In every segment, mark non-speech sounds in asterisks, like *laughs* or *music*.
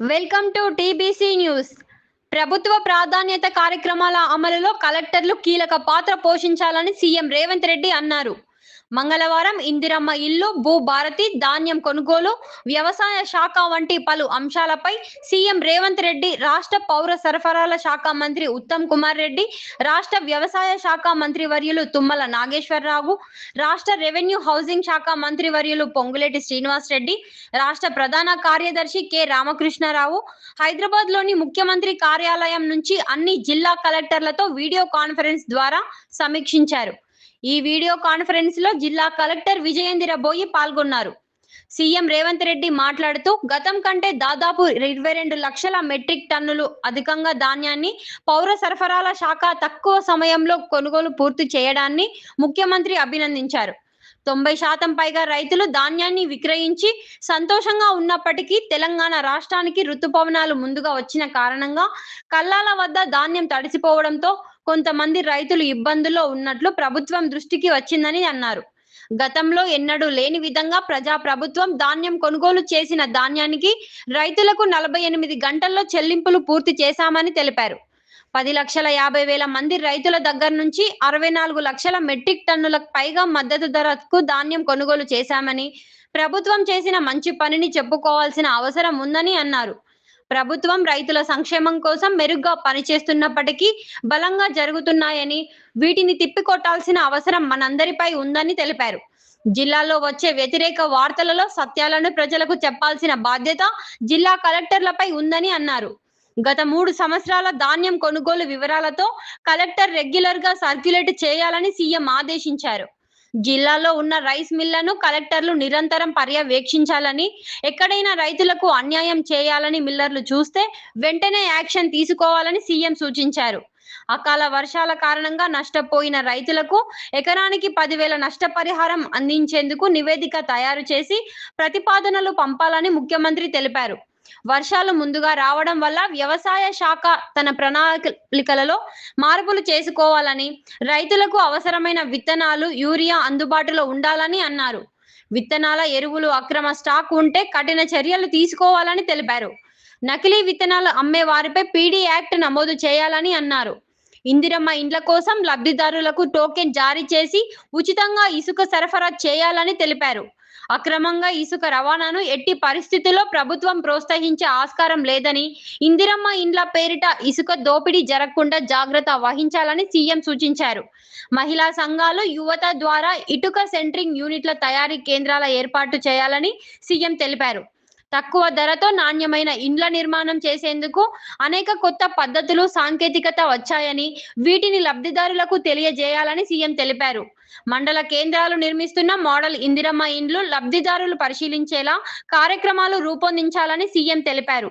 Welcome to TBC news. ప్రభుత్వ ప్రాధాన్యత కార్యక్రమాల అమలులో కలెక్టర్లు కీలక పాత్ర పోషించాలని సీఎం రేవంత్ రెడ్డి అన్నారు. మంగళవారం ఇందిరమ్మ ఇల్లు భూ భారతి ధాన్యం కొనుగోలు వ్యవసాయ శాఖ వంటి పలు అంశాలపై సీఎం రేవంత్ రెడ్డి రాష్ట్ర పౌర సరఫరాల శాఖ మంత్రి ఉత్తమ్ కుమార్ రెడ్డి రాష్ట్ర వ్యవసాయ శాఖ మంత్రి వర్యులు తుమ్మల నాగేశ్వరరావు రాష్ట్ర రెవెన్యూ హౌసింగ్ శాఖ మంత్రి వర్యులు పొంగులేటి శ్రీనివాస్ రెడ్డి రాష్ట్ర ప్రధాన కార్యదర్శి కె రామకృష్ణారావు హైదరాబాద్లోని ముఖ్యమంత్రి కార్యాలయం నుంచి అన్ని జిల్లా కలెక్టర్లతో వీడియో కాన్ఫరెన్స్ ద్వారా సమీక్షించారు. ఈ వీడియో కాన్ఫరెన్స్లో జిల్లా కలెక్టర్ విజయేంద్ర బోయి పాల్గొన్నారు. సీఎం రేవంత్ రెడ్డి మాట్లాడుతూ గతం కంటే దాదాపు ఇరవై రెండు లక్షల మెట్రిక్ టన్నులు అధికంగా ధాన్యాన్ని పౌర సరఫరాల శాఖ తక్కువ సమయంలో కొనుగోలు పూర్తి చేయడాన్ని ముఖ్యమంత్రి అభినందించారు. తొంభై శాతం పైగా రైతులు ధాన్యాన్ని విక్రయించి సంతోషంగా ఉన్నప్పటికీ తెలంగాణ రాష్ట్రానికి ఋతుపవనాలు ముందుగా వచ్చిన కారణంగా కల్లాల వద్ద ధాన్యం తడిసిపోవడంతో కొంతమంది రైతులు ఇబ్బందుల్లో ఉన్నట్లు ప్రభుత్వం దృష్టికి వచ్చిందని అన్నారు. గతంలో ఎన్నడూ లేని విధంగా ప్రజా ప్రభుత్వం ధాన్యం కొనుగోలు చేసిన ధాన్యానికి రైతులకు నలభై ఎనిమిది గంటల్లో చెల్లింపులు పూర్తి చేశామని తెలిపారు. పది లక్షల యాభై వేల మంది రైతుల దగ్గర నుంచి అరవై నాలుగు లక్షల మెట్రిక్ టన్నులకు పైగా మద్దతు ధరకు ధాన్యం కొనుగోలు చేశామని ప్రభుత్వం చేసిన మంచి పనిని చెప్పుకోవాల్సిన అవసరం ఉందని అన్నారు. ప్రభుత్వం రైతుల సంక్షేమం కోసం మెరుగ్గా పనిచేస్తున్నప్పటికీ బలంగా జరుగుతున్నాయని వీటిని తిప్పికొట్టాల్సిన అవసరం మనందరిపై ఉందని తెలిపారు. జిల్లాలో వచ్చే వ్యతిరేక వార్తలలో సత్యాలను ప్రజలకు చెప్పాల్సిన బాధ్యత జిల్లా కలెక్టర్లపై ఉందని అన్నారు. గత మూడు సంవత్సరాల ధాన్యం కొనుగోలు వివరాలతో కలెక్టర్ రెగ్యులర్గా సర్క్యులేట్ చేయాలని సీఎం ఆదేశించారు. జిల్లాలో ఉన్న రైస్ మిల్లను కలెక్టర్లు నిరంతరం పర్యవేక్షించాలని ఎక్కడైనా రైతులకు అన్యాయం చేయాలని మిల్లర్లు చూస్తే వెంటనే యాక్షన్ తీసుకోవాలని సీఎం సూచించారు. అకాల వర్షాల కారణంగా నష్టపోయిన రైతులకు ఎకరానికి పదివేల నష్టపరిహారం అందించేందుకు నివేదిక తయారు చేసి ప్రతిపాదనలు పంపాలని ముఖ్యమంత్రి తెలిపారు. వర్షాలు ముందుగా రావడం వల్ల వ్యవసాయ శాఖ తన ప్రణాళికలలో మార్పులు చేసుకోవాలని రైతులకు అవసరమైన విత్తనాలు యూరియా అందుబాటులో ఉండాలని అన్నారు. విత్తనాల ఎరువులు అక్రమ స్టాక్ ఉంటే కఠిన చర్యలు తీసుకోవాలని తెలిపారు. నకిలీ విత్తనాలు అమ్మే వారిపై పీడీ యాక్ట్ నమోదు చేయాలని అన్నారు. ఇందిరమ్మ ఇండ్ల కోసం లబ్ధిదారులకు టోకెన్ జారీ చేసి ఉచితంగా ఇసుక సరఫరా చేయాలని తెలిపారు. అక్రమంగా ఇసుక రవాణాను ఎట్టి పరిస్థితుల్లో ప్రభుత్వం ప్రోత్సహించే ఆస్కారం లేదని ఇందిరమ్మ ఇండ్ల పేరిట ఇసుక దోపిడీ జరగకుండా జాగ్రత్త వహించాలని సీఎం సూచించారు. మహిళా సంఘాలు యువత ద్వారా ఇటుక సెంట్రింగ్ యూనిట్ల తయారీ కేంద్రాల ఏర్పాటు చేయాలని సీఎం తెలిపారు. తక్కువ ధరతో నాణ్యమైన ఇండ్ల నిర్మాణం చేసేందుకు అనేక కొత్త పద్ధతులు సాంకేతికత వచ్చాయని వీటిని లబ్ధిదారులకు తెలియజేయాలని సీఎం తెలిపారు. మండల కేంద్రాలు నిర్మిస్తున్న మోడల్ ఇందిరమ్మ ఇండ్లు లబ్ధిదారులు పరిశీలించేలా కార్యక్రమాలు రూపొందించాలని సీఎం తెలిపారు.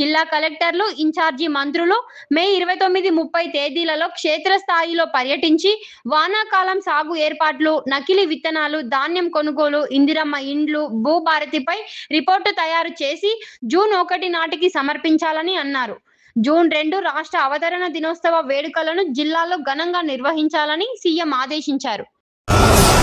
జిల్లా కలెక్టర్లు ఇన్ఛార్జి మంత్రులు మే ఇరవై తొమ్మిది ముప్పై తేదీలలో క్షేత్రస్థాయిలో పర్యటించి వానాకాలం సాగు ఏర్పాట్లు నకిలీ విత్తనాలు ధాన్యం కొనుగోలు ఇందిరమ్మ ఇండ్లు భూభారతిపై రిపోర్టు తయారు చేసి జూన్ ఒకటి నాటికి సమర్పించాలని అన్నారు. జూన్ రెండు రాష్ట్ర అవతరణ దినోత్సవ వేడుకలను జిల్లాలో ఘనంగా నిర్వహించాలని సీఎం ఆదేశించారు. Uh... *laughs*